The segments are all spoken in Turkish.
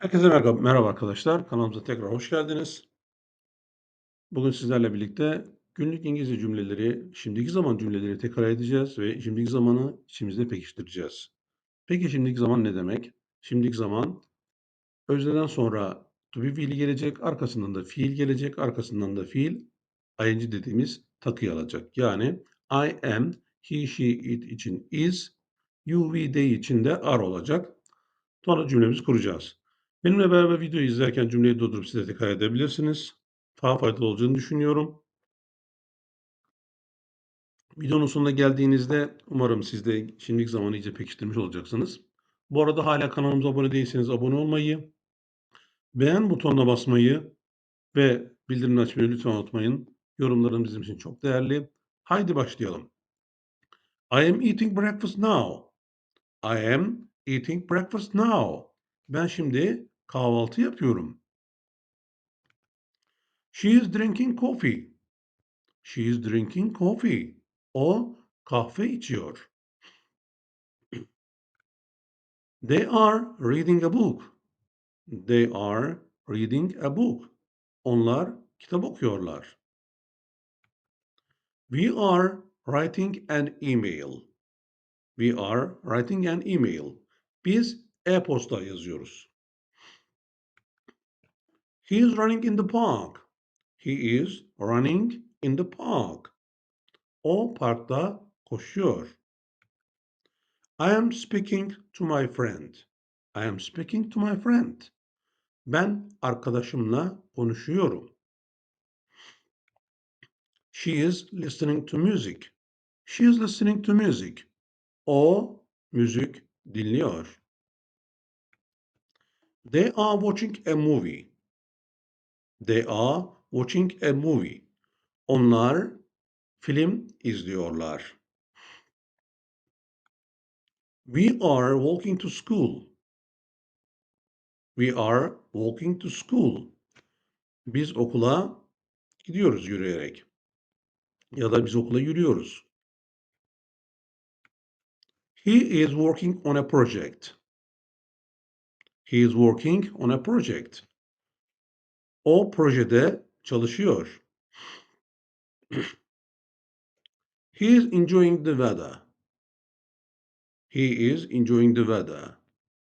Herkese merhaba, merhaba arkadaşlar. Kanalımıza tekrar hoş geldiniz. Bugün sizlerle birlikte günlük İngilizce cümleleri, şimdiki zaman cümleleri tekrar edeceğiz ve şimdiki zamanı içimizde pekiştireceğiz. Peki şimdiki zaman ne demek? Şimdiki zaman özneden sonra to be fiili gelecek, arkasından da fiil gelecek, arkasından da fiil ing dediğimiz takıyı alacak. Yani I am, he, she, it için is, you, we, they için de are olacak. Sonra cümlemizi kuracağız. Benimle beraber videoyu izlerken cümleyi durdurup size tekrar edebilirsiniz. Daha faydalı olacağını düşünüyorum. Videonun sonuna geldiğinizde umarım siz de şimdiki zamanı iyice pekiştirmiş olacaksınız. Bu arada hala kanalımıza abone değilseniz abone olmayı, beğen butonuna basmayı ve bildirimleri açmayı lütfen unutmayın. Yorumlarınız bizim için çok değerli. Haydi başlayalım. I am eating breakfast now. I am eating breakfast now. Ben şimdi kahvaltı yapıyorum. She is drinking coffee. She is drinking coffee. O kahve içiyor. They are reading a book. They are reading a book. Onlar kitap okuyorlar. We are writing an email. We are writing an email. Biz e-posta yazıyoruz. He is running in the park. He is running in the park. O parkta koşuyor. I am speaking to my friend. I am speaking to my friend. Ben arkadaşımla konuşuyorum. She is listening to music. She is listening to music. O müzik dinliyor. They are watching a movie. They are watching a movie. Onlar film izliyorlar. We are walking to school. We are walking to school. Biz okula gidiyoruz yürüyerek. Ya da biz okula yürüyoruz. He is working on a project. He is working on a project. O projede çalışıyor. He is enjoying the weather. He is enjoying the weather.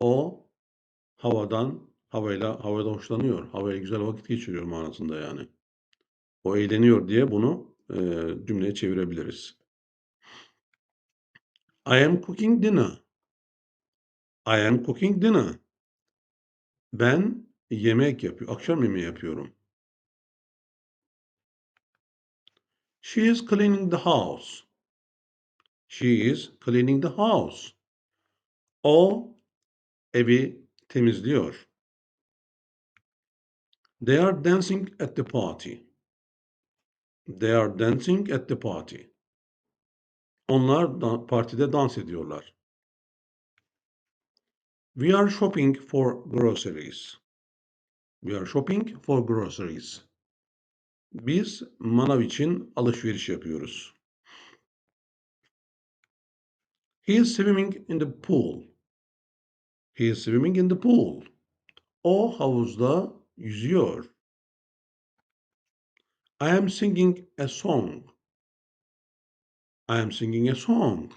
O havadan, havayla, havada hoşlanıyor. Havayla güzel vakit geçiriyor manasında yani. O eğleniyor diye bunu e, cümleye çevirebiliriz. I am cooking dinner. I am cooking dinner. Ben yemek yapıyorum. Akşam yemeği yapıyorum. She is cleaning the house. She is cleaning the house. O evi temizliyor. They are dancing at the party. They are dancing at the party. Onlar da partide dans ediyorlar. We are shopping for groceries. We are shopping for groceries. Biz manav için alışveriş yapıyoruz. He is swimming in the pool. He is swimming in the pool. O havuzda yüzüyor. I am singing a song. I am singing a song.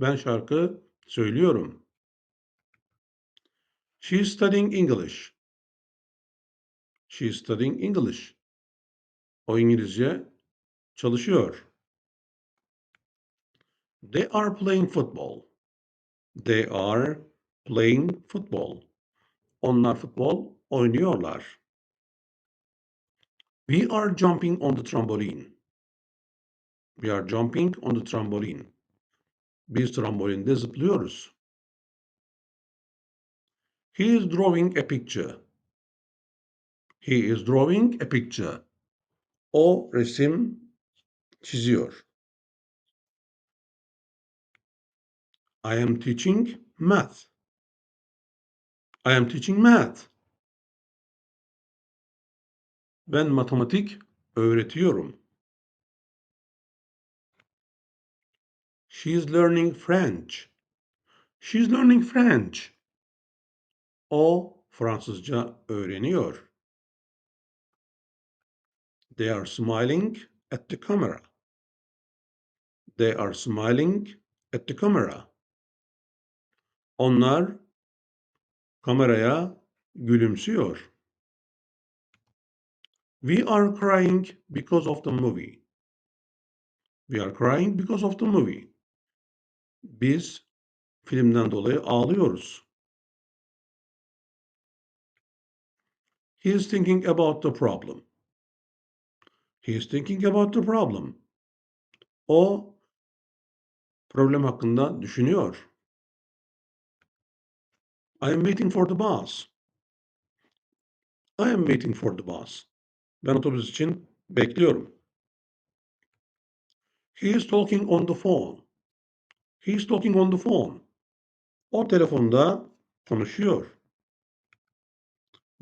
Ben şarkı söylüyorum. She is studying English. She is studying English. O İngilizce çalışıyor. They are playing football. They are playing football. Onlar futbol oynuyorlar. We are jumping on the trampoline. We are jumping on the trampoline. Biz trambolinde zıplıyoruz. He is drawing a picture. He is drawing a picture. O resim çiziyor. I am teaching math. I am teaching math. Ben matematik öğretiyorum. She is learning French. She is learning French. O Fransızca öğreniyor. They are smiling at the camera. They are smiling at the camera. Onlar kameraya gülümsüyor. We are crying because of the movie. We are crying because of the movie. Biz filmden dolayı ağlıyoruz. He is thinking about the problem. He is thinking about the problem. O problem hakkında düşünüyor. I am waiting for the bus. I am waiting for the bus. Ben otobüs için bekliyorum. He is talking on the phone. He is talking on the phone. O telefonda konuşuyor.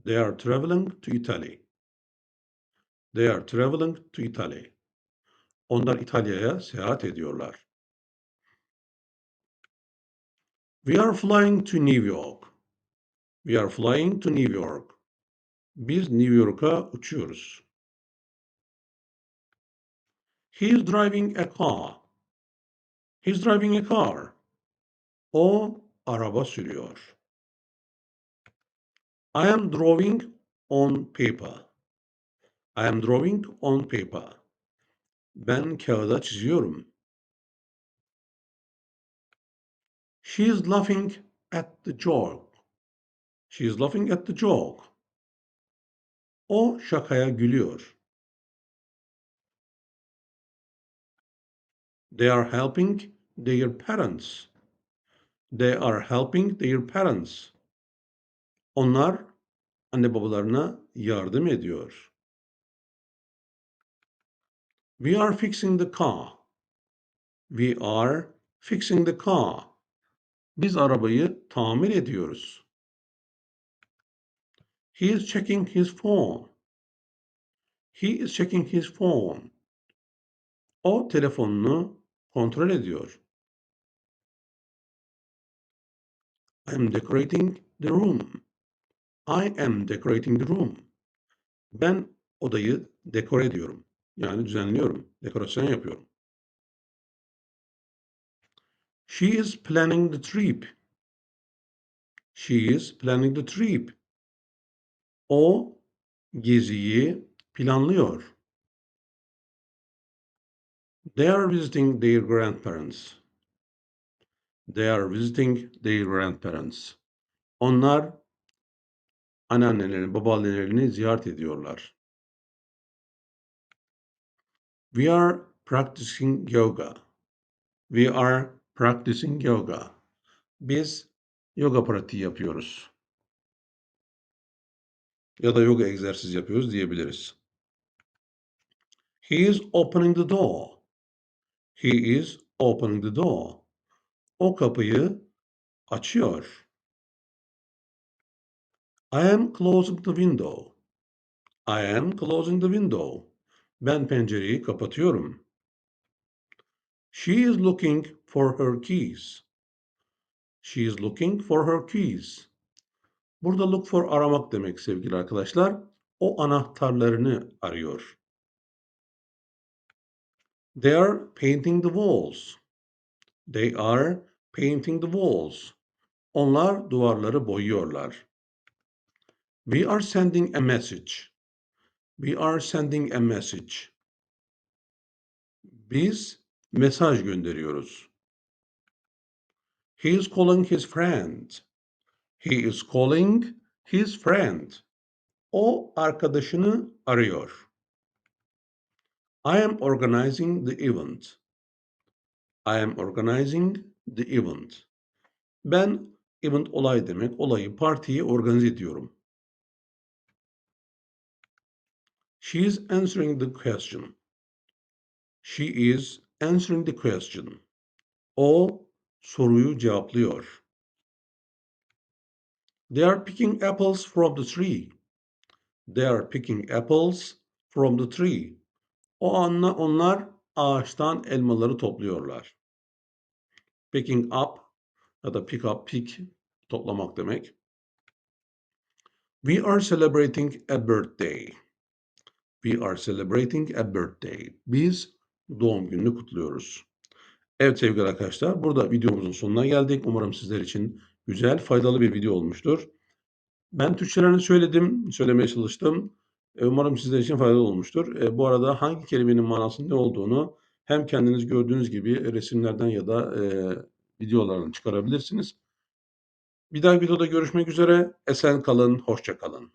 They are traveling to Italy. They are traveling to Italy. Onlar İtalya'ya seyahat ediyorlar. We are flying to New York. We are flying to New York. Biz New York'a uçuyoruz. He is driving a car. He's driving a car. O araba sürüyor. I am drawing on paper. I am drawing on paper. Ben kağıda çiziyorum. She is laughing at the joke. She is laughing at the joke. O şakaya gülüyor. They are helping their parents. They are helping their parents. Onlar anne babalarına yardım ediyor. We are fixing the car. We are fixing the car. Biz arabayı tamir ediyoruz. He is checking his phone. He is checking his phone. O telefonunu kontrol ediyor. I am decorating the room. I am decorating the room. Ben odayı dekore ediyorum. Yani düzenliyorum. Dekorasyon yapıyorum. She is planning the trip. She is planning the trip. O geziyi planlıyor. They are visiting their grandparents. They are visiting their grandparents. Onlar anneannelerini, babaannelerini ziyaret ediyorlar. We are practicing yoga. We are practicing yoga. Biz yoga pratiği yapıyoruz. Ya da yoga egzersiz yapıyoruz diyebiliriz. He is opening the door. He is opening the door. O kapıyı açıyor. I am closing the window. I am closing the window. Ben pencereyi kapatıyorum. She is looking for her keys. She is looking for her keys. Burada look for aramak demek sevgili arkadaşlar. O anahtarlarını arıyor. They are painting the walls. They are painting the walls. Onlar duvarları boyuyorlar. We are sending a message. We are sending a message. Biz mesaj gönderiyoruz. He is calling his friend. He is calling his friend. O arkadaşını arıyor. I am organizing the event. I am organizing the event. Ben event olay demek. Olayı, partiyi organize ediyorum. She is answering the question. She is answering the question. O soruyu cevaplıyor. They are picking apples from the tree. They are picking apples from the tree. O anla onlar ağaçtan elmaları topluyorlar. Picking up ya da pick up, pick toplamak demek. We are celebrating a birthday. We are celebrating a birthday. Biz doğum gününü kutluyoruz. Evet sevgili arkadaşlar, burada videomuzun sonuna geldik. Umarım sizler için güzel, faydalı bir video olmuştur. Ben Türkçelerini söyledim, söylemeye çalıştım. Eee, umarım sizler için faydalı olmuştur. Eee, bu arada hangi kelimenin manasının ne olduğunu hem kendiniz gördüğünüz gibi resimlerden ya da, eee, videolardan çıkarabilirsiniz. Bir dahaki videoda görüşmek üzere. Esen kalın, hoşça kalın.